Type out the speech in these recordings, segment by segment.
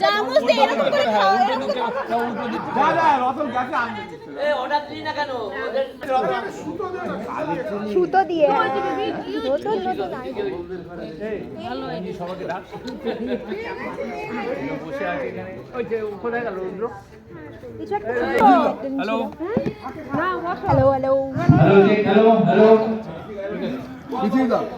চামচ দিয়ে এরকম করে খাও এরকম করে সুতো দিয়ে। নতুন নতুন কিছু একটা hello hello hello hello check hello hello পৃথিবীদা পৃথিবীদা মেয়ে ছেলে তারা কেন হাতে কিছু আমার বন্ধুদের তাদের পরিবারের সদস্য যারা এখানে সবাইকে এখানে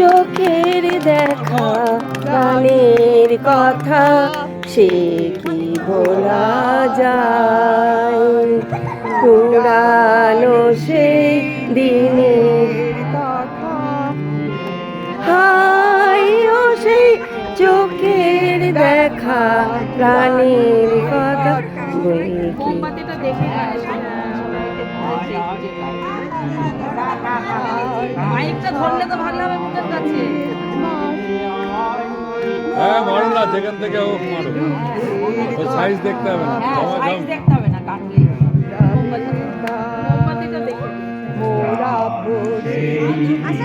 চোখের দেখা প্রাণের কথা, সে কি বলা যায়? পুরানো সেই দিনের কথা। হাই সেই চোখের দেখা, প্রাণের কথা। বই কি মাইকটা ধরলে তো ভালো হবে। হ্যাঁ মারো না যেখান থেকে হোক মারো সাইজ দেখতে হবে না। হ্যাঁ সাইজ দেখতে হবে না মোমবাতিটা দেখে। আচ্ছা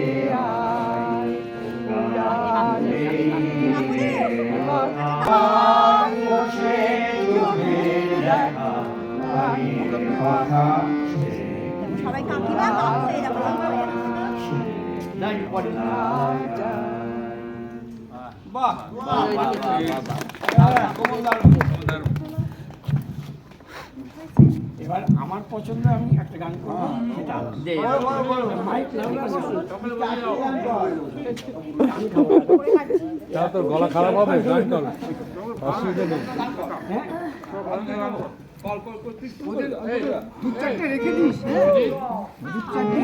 সবাই কাকু হয়ে যাব এবার আমার পছন্দ আমি একটা গান করব। তা তোর গলা খারাপ হবে গান কর অসুবিধা নেই দু চারটে রেখে দিস। হ্যাঁ। দু চারটে